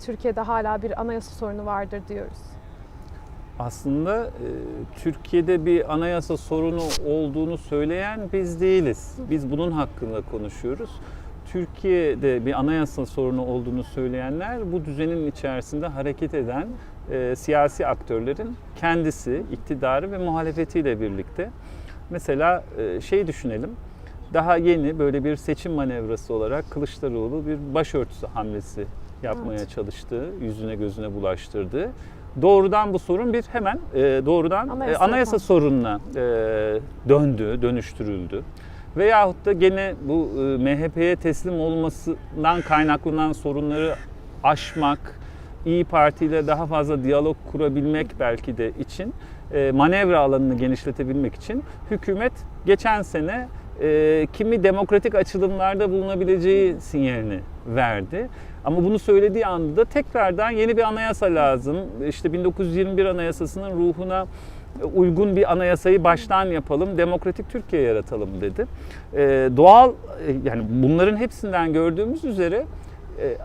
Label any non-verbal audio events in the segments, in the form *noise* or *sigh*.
Türkiye'de hala bir anayasa sorunu vardır diyoruz? Aslında e, Türkiye'de bir anayasa sorunu olduğunu söyleyen biz değiliz. Biz bunun hakkında konuşuyoruz. Türkiye'de bir anayasa sorunu olduğunu söyleyenler bu düzenin içerisinde hareket eden e, siyasi aktörlerin kendisi, iktidarı ve muhalefetiyle birlikte. Mesela e, şey düşünelim. Daha yeni böyle bir seçim manevrası olarak Kılıçdaroğlu bir başörtüsü hamlesi yapmaya Evet. çalıştığı, yüzüne gözüne bulaştırdığı. Doğrudan bu sorun bir hemen e, doğrudan Anayasa anayasa, anayasa sorununa e, döndü, dönüştürüldü. Veyahut da gene bu e, MHP'ye teslim olmasından kaynaklanan sorunları aşmak, İyi Parti ile daha fazla diyalog kurabilmek belki de için e, manevra alanını genişletebilmek için hükümet geçen sene e, kimi demokratik açılımlarda bulunabileceği sinyalini verdi. Ama bunu söylediği anda tekrardan yeni bir anayasa lazım. İşte 1921 Anayasası'nın ruhuna uygun bir anayasayı baştan yapalım, demokratik Türkiye yaratalım dedi. E, doğal e, yani bunların hepsinden gördüğümüz üzere e,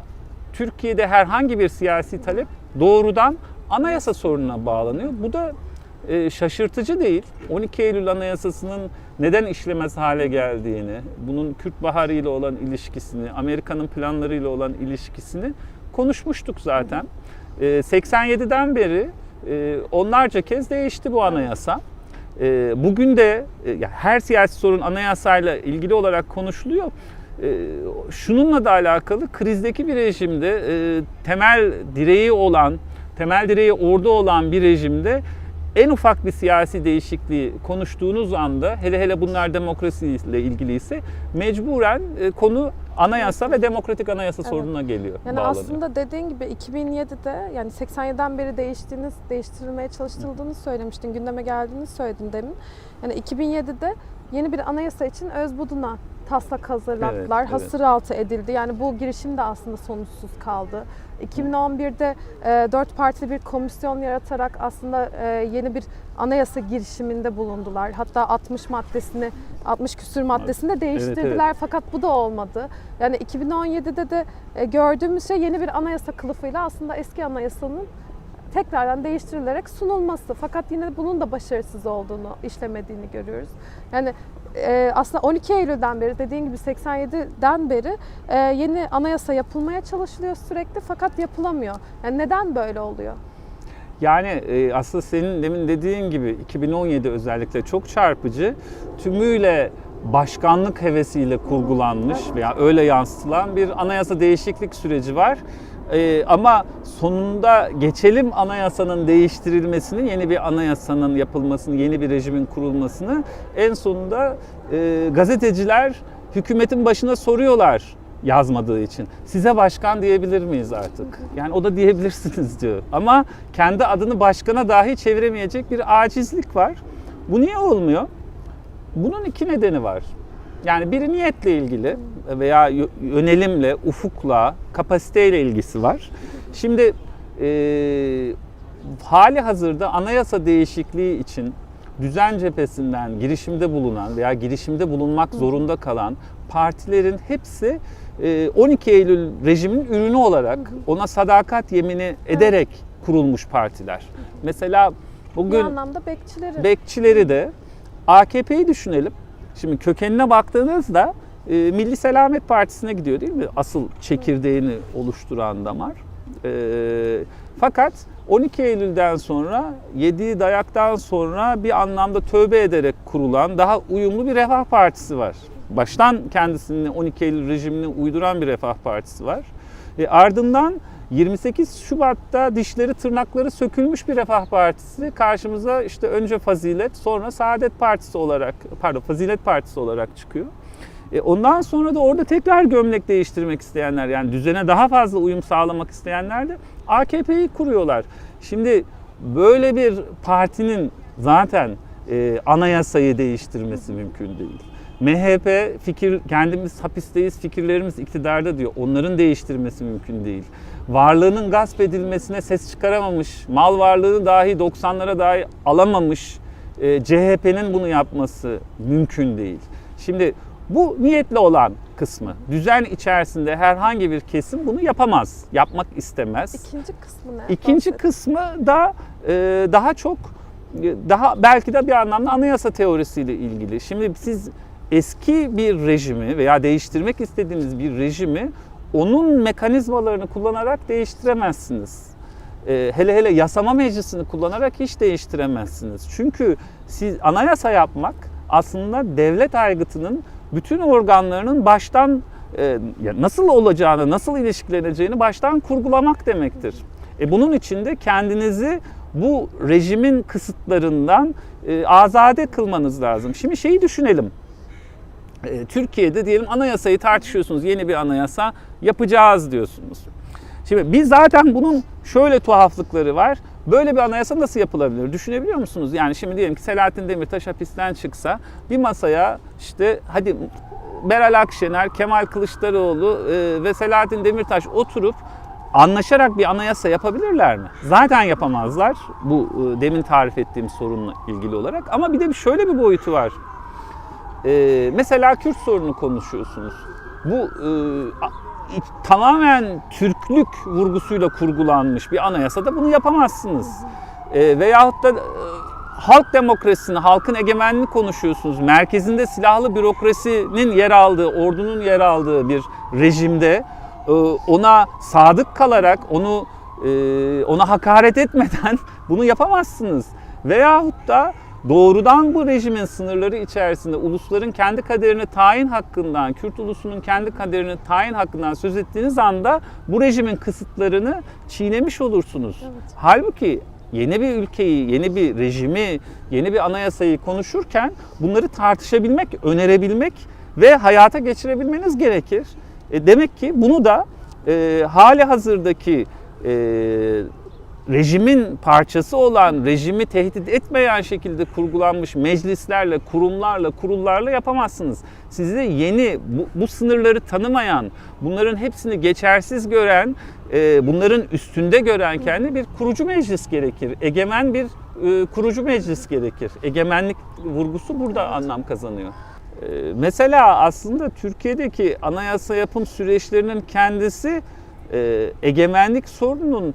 Türkiye'de herhangi bir siyasi talep doğrudan anayasa sorununa bağlanıyor. Bu da e, şaşırtıcı değil. 12 Eylül Anayasası'nın neden işlemez hale geldiğini, bunun Kürt Baharı ile olan ilişkisini, Amerika'nın planlarıyla olan ilişkisini konuşmuştuk zaten. E, 87'den beri e, onlarca kez değişti bu anayasa. E, bugün de e, her siyasi sorun anayasayla ilgili olarak konuşuluyor. E, şununla da alakalı krizdeki bir rejimde e, temel direği olan, temel direği orada olan bir rejimde en ufak bir siyasi değişikliği konuştuğunuz anda hele hele bunlar demokrasiyle ilgiliyse mecburen e, konu anayasa ve demokratik anayasa Evet. sorununa geliyor. Yani bağlanıyor. aslında dediğin gibi 2007'de yani 87'den beri değiştiğiniz, değiştirilmeye çalışıldığını söylemiştin, gündeme geldiğini söyledin demin. Yani 2007'de yeni bir anayasa için Özbudun'a taslak hazırlattılar, Evet, evet. hasır altı edildi. Yani bu girişim de aslında sonuçsuz kaldı. 2011'de e, dört partili bir komisyon yaratarak aslında e, yeni bir anayasa girişiminde bulundular. Hatta 60 maddesini, 60 küsür maddesini de değiştirdiler fakat bu da olmadı. Yani 2017'de de e, gördüğümüz şey yeni bir anayasa kılıfıyla aslında eski anayasanın tekrardan değiştirilerek sunulması. Fakat yine bunun da başarısız olduğunu, işlemediğini görüyoruz. Yani e, aslında 12 Eylül'den beri dediğin gibi 87'den beri e, yeni anayasa yapılmaya çalışılıyor sürekli fakat yapılamıyor. Yani neden böyle oluyor? Yani e, aslında senin demin dediğin gibi 2017 özellikle çok çarpıcı. Tümüyle başkanlık hevesiyle kurgulanmış veya öyle yansıtılan bir anayasa değişiklik süreci var. E, ama sonunda geçelim anayasanın değiştirilmesini, yeni bir anayasanın yapılmasını, yeni bir rejimin kurulmasını en sonunda e, gazeteciler hükümetin başına soruyorlar yazmadığı için. Size başkan diyebilir miyiz artık? Yani o da diyebilirsiniz *laughs* diyor. Ama kendi adını başkana dahi çeviremeyecek bir acizlik var. Bu niye olmuyor? Bunun iki nedeni var. Yani biri niyetle ilgili veya yö- yönelimle, ufukla, kapasiteyle ilgisi var. Şimdi e, hali hazırda anayasa değişikliği için düzen cephesinden girişimde bulunan veya girişimde bulunmak zorunda kalan partilerin hepsi e, 12 Eylül rejiminin ürünü olarak ona sadakat yemini ederek kurulmuş partiler. Mesela Bir bugün anlamda bekçileri. bekçileri de AKP'yi düşünelim. Şimdi kökenine baktığınızda e, Milli Selamet Partisi'ne gidiyor değil mi? Asıl çekirdeğini oluşturan damar. E, fakat 12 Eylül'den sonra yediği dayaktan sonra bir anlamda tövbe ederek kurulan daha uyumlu bir Refah Partisi var. Baştan kendisini 12 Eylül rejimine uyduran bir Refah Partisi var. E, ardından 28 Şubat'ta dişleri tırnakları sökülmüş bir Refah Partisi karşımıza işte önce Fazilet sonra Saadet Partisi olarak pardon Fazilet Partisi olarak çıkıyor. E, ondan sonra da orada tekrar gömlek değiştirmek isteyenler yani düzene daha fazla uyum sağlamak isteyenler de AKP'yi kuruyorlar. Şimdi böyle bir partinin zaten e, anayasayı değiştirmesi mümkün değil. MHP fikir kendimiz hapisteyiz, fikirlerimiz iktidarda diyor. Onların değiştirmesi mümkün değil. Varlığının gasp edilmesine ses çıkaramamış, mal varlığını dahi 90'lara dahi alamamış e, CHP'nin bunu yapması mümkün değil. Şimdi Bu niyetli olan kısmı. Düzen içerisinde herhangi bir kesim bunu yapamaz, yapmak istemez. İkinci kısmı ne? İkinci kısmı da e, daha çok e, daha belki de bir anlamda anayasa teorisiyle ilgili. Şimdi siz eski bir rejimi veya değiştirmek istediğiniz bir rejimi onun mekanizmalarını kullanarak değiştiremezsiniz. E, hele hele yasama meclisini kullanarak hiç değiştiremezsiniz. Çünkü siz anayasa yapmak aslında devlet aygıtının bütün organlarının baştan e, nasıl olacağını, nasıl ilişkileneceğini baştan kurgulamak demektir. E bunun için de kendinizi bu rejimin kısıtlarından e, azade kılmanız lazım. Şimdi şeyi düşünelim. E, Türkiye'de diyelim anayasayı tartışıyorsunuz. Yeni bir anayasa yapacağız diyorsunuz. Şimdi biz zaten bunun şöyle tuhaflıkları var. Böyle bir anayasa nasıl yapılabilir? Düşünebiliyor musunuz? Yani şimdi diyelim ki Selahattin Demirtaş hapisten çıksa bir masaya işte hadi Meral Akşener, Kemal Kılıçdaroğlu e, ve Selahattin Demirtaş oturup anlaşarak bir anayasa yapabilirler mi? Zaten yapamazlar bu e, demin tarif ettiğim sorunla ilgili olarak. Ama bir de şöyle bir boyutu var. Ee, mesela Kürt sorunu konuşuyorsunuz. Bu e, tamamen Türklük vurgusuyla kurgulanmış bir anayasada bunu yapamazsınız. E, veyahut da e, halk demokrasisini, halkın egemenliğini konuşuyorsunuz. Merkezinde silahlı bürokrasinin yer aldığı, ordunun yer aldığı bir rejimde e, ona sadık kalarak, onu e, ona hakaret etmeden *laughs* bunu yapamazsınız. Veyahut da doğrudan bu rejimin sınırları içerisinde ulusların kendi kaderini tayin hakkından, Kürt ulusunun kendi kaderini tayin hakkından söz ettiğiniz anda bu rejimin kısıtlarını çiğnemiş olursunuz. Evet. Halbuki yeni bir ülkeyi, yeni bir rejimi, yeni bir anayasayı konuşurken bunları tartışabilmek, önerebilmek ve hayata geçirebilmeniz gerekir. E, demek ki bunu da e, hali hazırdaki e, rejimin parçası olan, rejimi tehdit etmeyen şekilde kurgulanmış meclislerle, kurumlarla, kurullarla yapamazsınız. Sizi yeni, bu, bu sınırları tanımayan, bunların hepsini geçersiz gören, e, bunların üstünde gören kendi bir kurucu meclis gerekir. Egemen bir e, kurucu meclis gerekir. Egemenlik vurgusu burada anlam kazanıyor. E, Mesela aslında Türkiye'deki anayasa yapım süreçlerinin kendisi e, egemenlik sorununun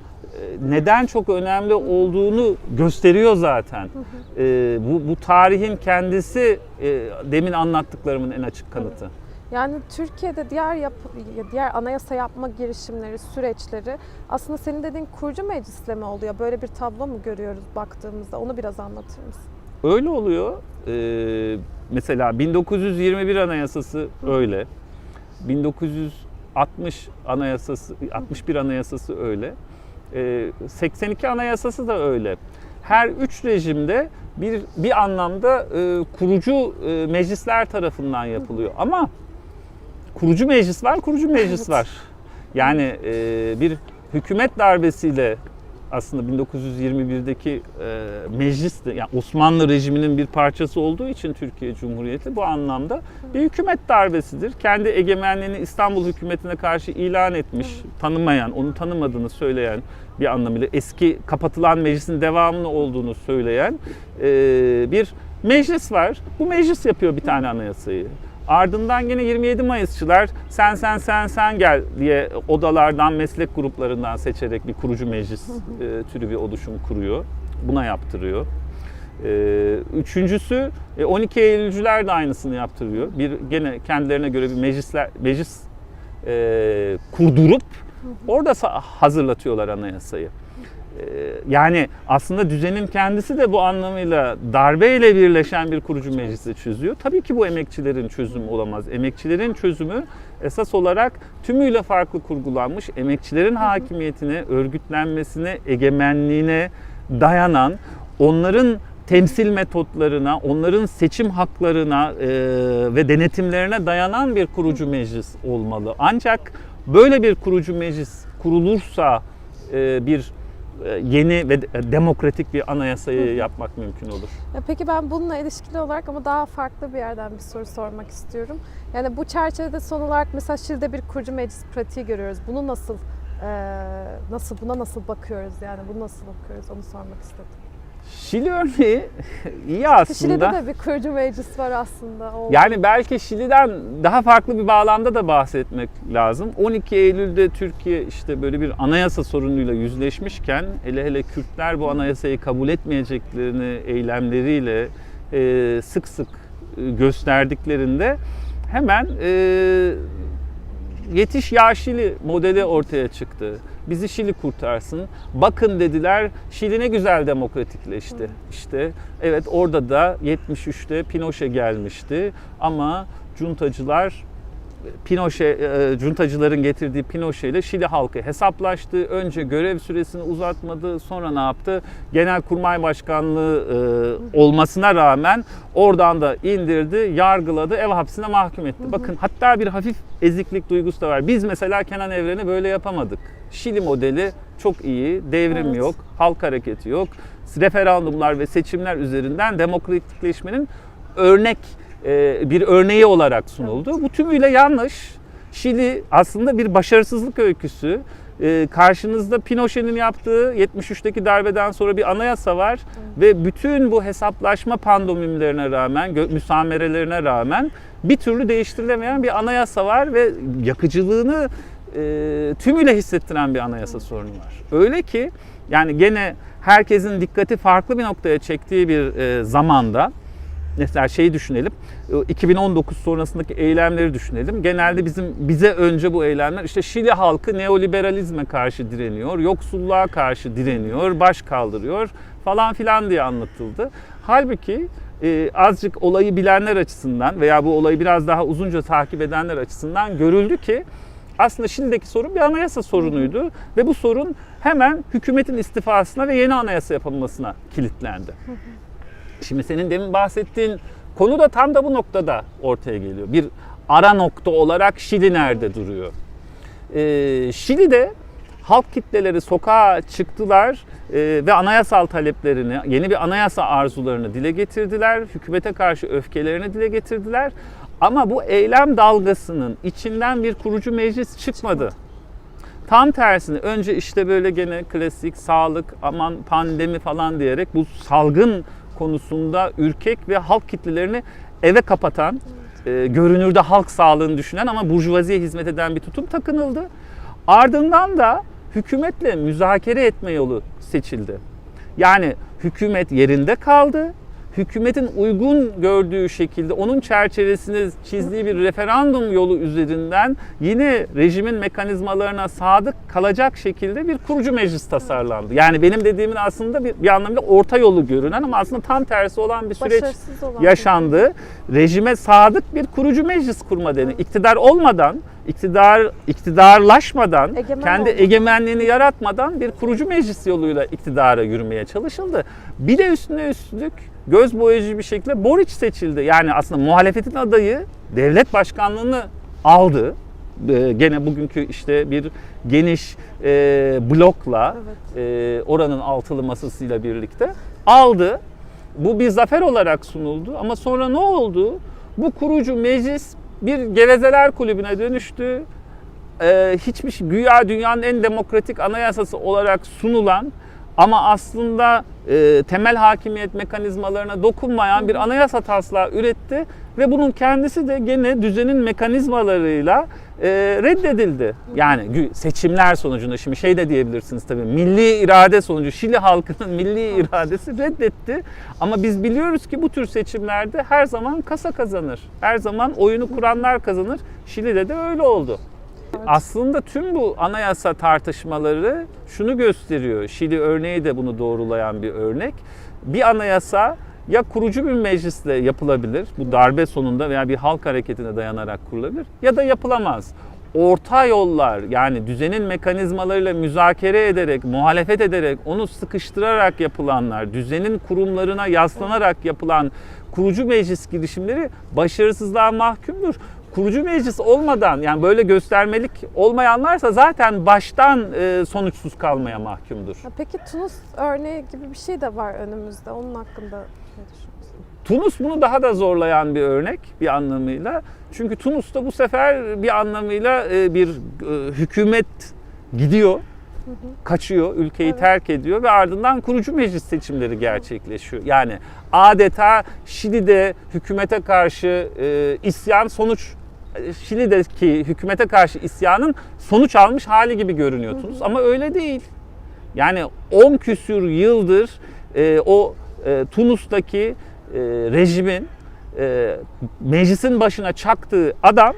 neden çok önemli olduğunu gösteriyor zaten. E, bu, bu tarihin kendisi e, demin anlattıklarımın en açık kanıtı. Yani Türkiye'de diğer yap, diğer anayasa yapma girişimleri, süreçleri aslında senin dediğin kurucu meclisle mi oluyor? Böyle bir tablo mu görüyoruz baktığımızda? Onu biraz anlatır mısın? Öyle oluyor. Ee, mesela 1921 Anayasası öyle. 1960 Anayasası, 61 Anayasası öyle. Ee, 82 Anayasası da öyle. Her üç rejimde bir bir anlamda e, kurucu e, meclisler tarafından yapılıyor. Ama kurucu meclis var, kurucu meclis Evet. var. Yani e, bir hükümet darbesiyle aslında 1921'deki e, meclis de yani Osmanlı rejiminin bir parçası olduğu için Türkiye Cumhuriyeti bu anlamda bir hükümet darbesidir. Kendi egemenliğini İstanbul hükümetine karşı ilan etmiş, tanımayan, onu tanımadığını söyleyen bir anlamıyla eski kapatılan meclisin devamını olduğunu söyleyen e, bir meclis var. Bu meclis yapıyor bir tane anayasayı. Ardından yine 27 Mayısçılar sen sen sen sen gel diye odalardan, meslek gruplarından seçerek bir kurucu meclis e, türü bir oluşum kuruyor. Buna yaptırıyor. E, üçüncüsü e, 12 Eylülcüler de aynısını yaptırıyor. Bir gene kendilerine göre bir meclisler meclis e, kurdurup orada hazırlatıyorlar anayasayı. E, yani aslında düzenin kendisi de bu anlamıyla darbeyle birleşen bir kurucu meclisi çözüyor. Tabii ki bu emekçilerin çözümü olamaz. Emekçilerin çözümü esas olarak tümüyle farklı kurgulanmış, emekçilerin hakimiyetine, örgütlenmesine, egemenliğine dayanan, onların temsil metotlarına, onların seçim haklarına e, ve denetimlerine dayanan bir kurucu meclis olmalı. Ancak böyle bir kurucu meclis kurulursa e, bir yeni ve de- demokratik bir anayasayı yapmak mümkün olur. Ya peki ben bununla ilişkili olarak ama daha farklı bir yerden bir soru sormak istiyorum. Yani bu çerçevede son olarak mesela Şili'de bir kurucu meclis pratiği görüyoruz. Bunu nasıl e, nasıl buna nasıl bakıyoruz yani bunu nasıl bakıyoruz onu sormak istedim. Şili örneği *laughs* iyi aslında. Şili'de de bir kurucu meclis var aslında. O- Yani belki Şili'den daha farklı bir bağlamda da bahsetmek lazım. 12 Eylül'de Türkiye işte böyle bir anayasa sorunuyla yüzleşmişken hele hele Kürtler bu anayasayı kabul etmeyeceklerini eylemleriyle e, sık sık gösterdiklerinde hemen e, yetiş ya Şili modeli ortaya çıktı. Bizi Şili kurtarsın. Bakın dediler Şili ne güzel demokratikleşti. İşte evet orada da 73'te Pinochet gelmişti ama cuntacılar Pinochet, e, cuntacıların getirdiği Pinochet ile Şili halkı hesaplaştı. Önce görev süresini uzatmadı, sonra ne yaptı? Genelkurmay Başkanlığı e, olmasına rağmen oradan da indirdi, yargıladı, ev hapsine mahkum etti. Bakın hatta bir hafif eziklik duygusu da var. Biz mesela Kenan Evren'i böyle yapamadık. Şili modeli çok iyi, devrim Evet. yok, halk hareketi yok. Referandumlar ve seçimler üzerinden demokratikleşmenin örnek bir örneği olarak sunuldu. Bu tümüyle yanlış. Şili aslında bir başarısızlık öyküsü. E, karşınızda Pinochet'in yaptığı 73'teki darbeden sonra bir anayasa var ve bütün bu hesaplaşma pandomimlerine rağmen, müsamerelerine rağmen bir türlü değiştirilemeyen bir anayasa var ve yakıcılığını e, tümüyle hissettiren bir anayasa sorunu var. Öyle ki yani gene herkesin dikkati farklı bir noktaya çektiği bir e, zamanda mesela şeyi düşünelim. e, 2019 sonrasındaki eylemleri düşünelim. Genelde bizim bize önce bu eylemler işte Şili halkı neoliberalizme karşı direniyor, yoksulluğa karşı direniyor, baş kaldırıyor falan filan diye anlatıldı. Halbuki e, azıcık olayı bilenler açısından veya bu olayı biraz daha uzunca takip edenler açısından görüldü ki aslında Şili'deki sorun bir anayasa sorunuydu ve bu sorun hemen hükümetin istifasına ve yeni anayasa yapılmasına kilitlendi. Şimdi senin demin bahsettiğin konu da tam da bu noktada ortaya geliyor. Bir ara nokta olarak Şili nerede duruyor? Ee, Şili'de halk kitleleri sokağa çıktılar e, ve anayasal taleplerini, yeni bir anayasa arzularını dile getirdiler. Hükümete karşı öfkelerini dile getirdiler. Ama bu eylem dalgasının içinden bir kurucu meclis çıkmadı. Tam tersine önce işte böyle gene klasik sağlık, aman pandemi falan diyerek bu salgın konusunda ürkek ve halk kitlelerini eve kapatan, e, görünürde halk sağlığını düşünen ama burjuvaziye hizmet eden bir tutum takınıldı. Ardından da hükümetle müzakere etme yolu seçildi. Yani hükümet yerinde kaldı. Hükümetin uygun gördüğü şekilde onun çerçevesini çizdiği bir referandum yolu üzerinden yine rejimin mekanizmalarına sadık kalacak şekilde bir kurucu meclis tasarlandı. Yani benim dediğimin aslında bir, bir anlamda orta yolu görünen ama aslında tam tersi olan bir süreç Başarısız olan yaşandı. Rejime sadık bir kurucu meclis kurma deni. İktidar olmadan, iktidar iktidarlaşmadan, Egemen kendi olmadan. egemenliğini yaratmadan bir kurucu meclis yoluyla iktidara yürümeye çalışıldı. Bir de üstüne üstlük göz boyacı bir şekilde Boric seçildi. Yani aslında muhalefetin adayı devlet başkanlığını aldı. Ee, gene bugünkü işte bir geniş e, blokla e, oranın altılı masasıyla birlikte aldı. Bu bir zafer olarak sunuldu ama sonra ne oldu? Bu kurucu meclis bir gevezeler kulübüne dönüştü. Ee, hiçbir şey, güya dünyanın en demokratik anayasası olarak sunulan ama aslında e, temel hakimiyet mekanizmalarına dokunmayan bir anayasa taslağı üretti ve bunun kendisi de gene düzenin mekanizmalarıyla e, reddedildi. Yani seçimler sonucunda şimdi şey de diyebilirsiniz tabii milli irade sonucu Şili halkının *laughs* milli iradesi reddetti. Ama biz biliyoruz ki bu tür seçimlerde her zaman kasa kazanır. Her zaman oyunu kuranlar kazanır. Şili'de de öyle oldu. Aslında tüm bu anayasa tartışmaları şunu gösteriyor. Şili örneği de bunu doğrulayan bir örnek. Bir anayasa ya kurucu bir meclisle yapılabilir, bu darbe sonunda veya bir halk hareketine dayanarak kurulabilir ya da yapılamaz. Orta yollar yani düzenin mekanizmalarıyla müzakere ederek, muhalefet ederek, onu sıkıştırarak yapılanlar, düzenin kurumlarına yaslanarak yapılan kurucu meclis girişimleri başarısızlığa mahkumdur kurucu meclis olmadan yani böyle göstermelik olmayanlarsa zaten baştan e, sonuçsuz kalmaya mahkumdur. Peki Tunus örneği gibi bir şey de var önümüzde. Onun hakkında ne düşünüyorsun? Tunus bunu daha da zorlayan bir örnek bir anlamıyla. Çünkü Tunus'ta bu sefer bir anlamıyla e, bir e, hükümet gidiyor kaçıyor, ülkeyi Evet. terk ediyor ve ardından kurucu meclis seçimleri gerçekleşiyor. Yani adeta Şili'de hükümete karşı e, isyan sonuç Şili'deki hükümete karşı isyanın sonuç almış hali gibi görünüyorsunuz ama öyle değil. Yani 10 küsür yıldır e, o e, Tunus'taki e, rejimin e, meclisin başına çaktığı adam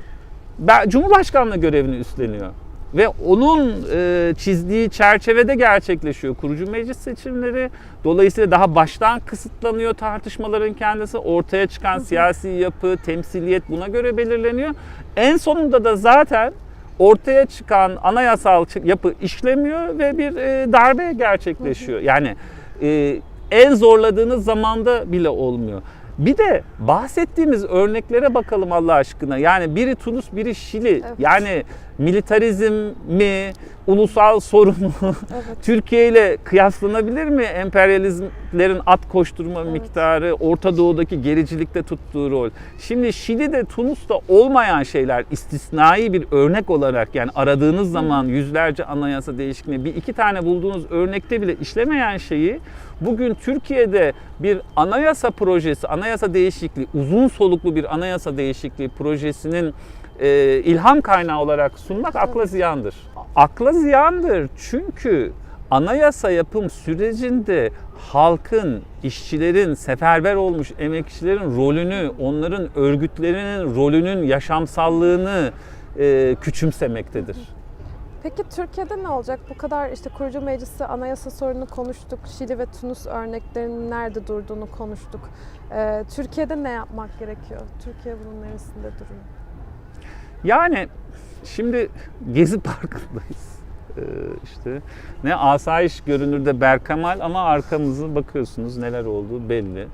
ben- Cumhurbaşkanlığı görevini üstleniyor. Ve onun e, çizdiği çerçevede gerçekleşiyor kurucu meclis seçimleri. Dolayısıyla daha baştan kısıtlanıyor tartışmaların kendisi. Ortaya çıkan siyasi yapı, temsiliyet buna göre belirleniyor. En sonunda da zaten ortaya çıkan anayasal yapı işlemiyor ve bir e, darbe gerçekleşiyor. Yani e, en zorladığınız zamanda bile olmuyor. Bir de bahsettiğimiz örneklere bakalım Allah aşkına. Yani biri Tunus, biri Şili. Evet. Yani militarizm mi, ulusal sorun mu? *laughs* Evet. Türkiye ile kıyaslanabilir mi emperyalizmlerin at koşturma Evet. miktarı, Orta Doğu'daki gericilikte tuttuğu rol? Şimdi Şili'de, Tunus'ta olmayan şeyler istisnai bir örnek olarak yani aradığınız zaman yüzlerce anayasa değişikliği bir iki tane bulduğunuz örnekte bile işlemeyen şeyi bugün Türkiye'de bir anayasa projesi, anayasa değişikliği, uzun soluklu bir anayasa değişikliği projesinin e, ilham kaynağı olarak sunmak akla ziyandır. Akla ziyandır çünkü anayasa yapım sürecinde halkın, işçilerin, seferber olmuş emekçilerin rolünü, onların örgütlerinin rolünün yaşamsallığını e, küçümsemektedir. Peki Türkiye'de ne olacak? Bu kadar işte kurucu meclisi anayasa sorununu konuştuk. Şili ve Tunus örneklerinin nerede durduğunu konuştuk. Ee, Türkiye'de ne yapmak gerekiyor? Türkiye bunun neresinde duruyor? Yani şimdi Gezi Parkı'ndayız. Ee, işte ne asayiş görünürde Berkemal ama arkamızı bakıyorsunuz neler olduğu belli.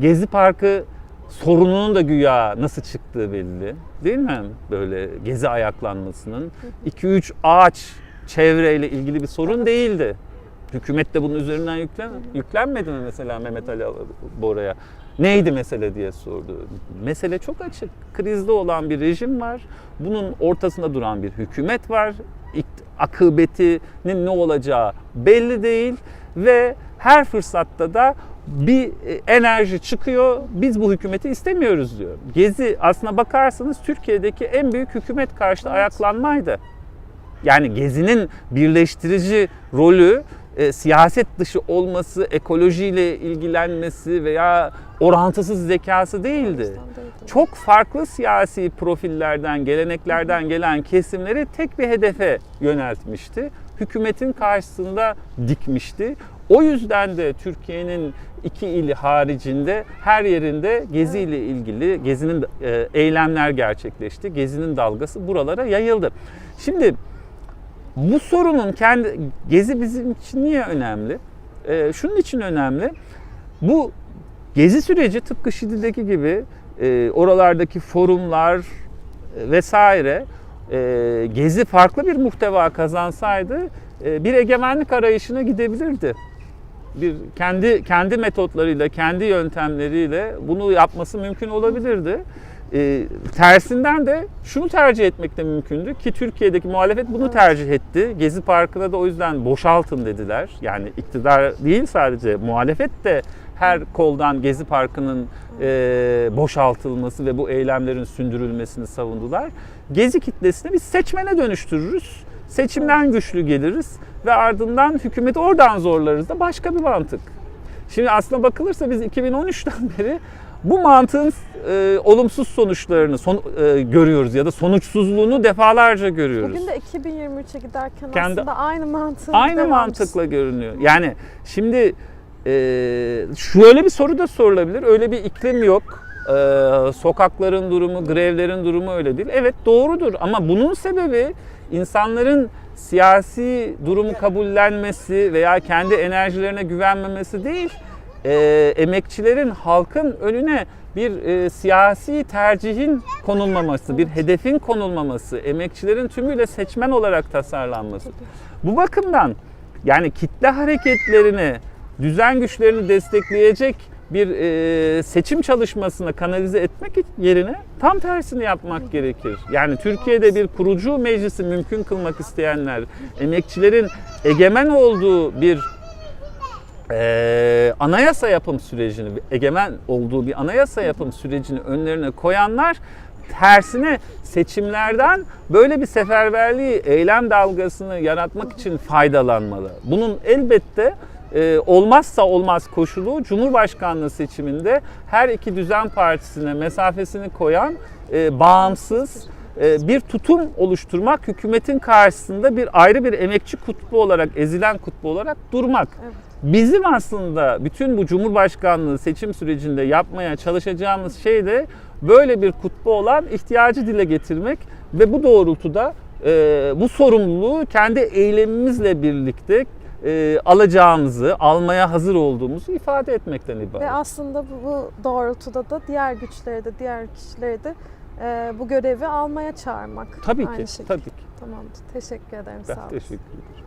Gezi Parkı sorununun da güya nasıl çıktığı belli. Değil mi? Böyle gezi ayaklanmasının 2-3 ağaç çevreyle ilgili bir sorun değildi. Hükümet de bunun üzerinden yüklen, yüklenmedi mi mesela Mehmet Ali Bora'ya? Neydi mesele diye sordu. Mesele çok açık. Krizde olan bir rejim var. Bunun ortasında duran bir hükümet var. Akıbetinin ne olacağı belli değil ve her fırsatta da bir e, enerji çıkıyor. Biz bu hükümeti istemiyoruz diyor. Gezi aslına bakarsanız Türkiye'deki en büyük hükümet karşıtı Evet. ayaklanmaydı. Yani Gezi'nin birleştirici rolü e, siyaset dışı olması, ekolojiyle ilgilenmesi veya orantısız zekası değildi. Çok farklı siyasi profillerden, geleneklerden gelen kesimleri tek bir hedefe yöneltmişti. Hükümetin karşısında dikmişti. O yüzden de Türkiye'nin iki ili haricinde her yerinde Gezi ile ilgili Gezi'nin e, eylemler gerçekleşti. Gezi'nin dalgası buralara yayıldı. Şimdi bu sorunun kendi Gezi bizim için niye önemli? Ee, şunun için önemli. Bu gezi süreci tıpkı Şili'deki gibi e, oralardaki forumlar e, vesaire e, gezi farklı bir muhteva kazansaydı e, bir egemenlik arayışına gidebilirdi. Bir kendi kendi metotlarıyla, kendi yöntemleriyle bunu yapması mümkün olabilirdi. E, tersinden de şunu tercih etmek de mümkündü ki Türkiye'deki muhalefet bunu tercih etti. Gezi Parkı'na da o yüzden boşaltın dediler. Yani iktidar değil sadece muhalefet de her koldan Gezi Parkı'nın e, boşaltılması ve bu eylemlerin sündürülmesini savundular. Gezi kitlesini biz seçmene dönüştürürüz. Seçimden güçlü geliriz ve ardından hükümeti oradan zorlarız da başka bir mantık. Şimdi aslına bakılırsa biz 2013'ten beri bu mantığın e, olumsuz sonuçlarını son, e, görüyoruz ya da sonuçsuzluğunu defalarca görüyoruz. Bugün de 2023'e giderken Kendi- aslında aynı mantığın Aynı mantıkla görünüyor. Yani şimdi e, şöyle bir soru da sorulabilir. Öyle bir iklim yok. E, sokakların durumu, grevlerin durumu öyle değil. Evet doğrudur ama bunun sebebi insanların siyasi durumu kabullenmesi veya kendi enerjilerine güvenmemesi değil. E, emekçilerin halkın önüne bir e, siyasi tercihin konulmaması, bir hedefin konulmaması, emekçilerin tümüyle seçmen olarak tasarlanması. Bu bakımdan yani kitle hareketlerini, düzen güçlerini destekleyecek bir e, seçim çalışmasına kanalize etmek yerine tam tersini yapmak gerekir. Yani Türkiye'de bir kurucu meclisi mümkün kılmak isteyenler, emekçilerin egemen olduğu bir e, anayasa yapım sürecini, egemen olduğu bir anayasa yapım sürecini önlerine koyanlar tersine seçimlerden böyle bir seferberliği, eylem dalgasını yaratmak için faydalanmalı. Bunun elbette e, olmazsa olmaz koşulu Cumhurbaşkanlığı seçiminde her iki düzen partisine mesafesini koyan e, bağımsız bir tutum oluşturmak, hükümetin karşısında bir ayrı bir emekçi kutbu olarak, ezilen kutbu olarak durmak. Evet. Bizim aslında bütün bu Cumhurbaşkanlığı seçim sürecinde yapmaya çalışacağımız şey de böyle bir kutbu olan ihtiyacı dile getirmek ve bu doğrultuda e, bu sorumluluğu kendi eylemimizle birlikte e, alacağımızı, almaya hazır olduğumuzu ifade etmekten ibaret. Ve aslında bu, bu doğrultuda da diğer güçleri de diğer kişileri de e, bu görevi almaya çağırmak. Tabii Aynı ki, şekilde. tabii ki. Tamamdır. Teşekkür ederim. Ben Sağ olun. teşekkür ederim.